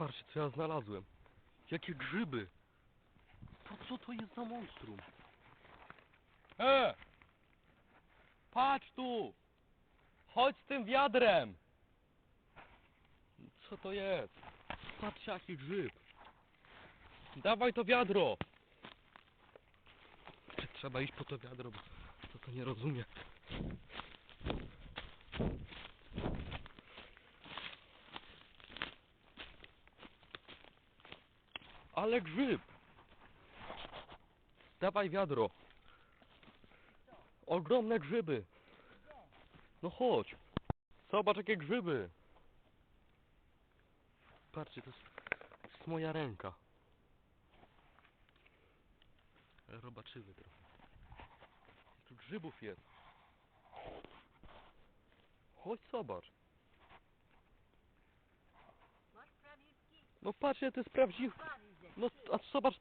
Patrzcie, co ja znalazłem. Jakie grzyby. To co to jest za monstrum? E! Patrz tu! Chodź z tym wiadrem! Co to jest? Patrz jaki grzyb. Dawaj to wiadro! Czy trzeba iść po to wiadro, bo to, to nie rozumie. Ale grzyb! Dawaj wiadro. Ogromne grzyby. No chodź. Zobacz jakie grzyby. Patrzcie, to jest, to jest moja ręka. Robaczywy trochę. Tu grzybów jest. Chodź zobacz. No patrz, to jest prawdziwy. Dwa widzę. No a zobacz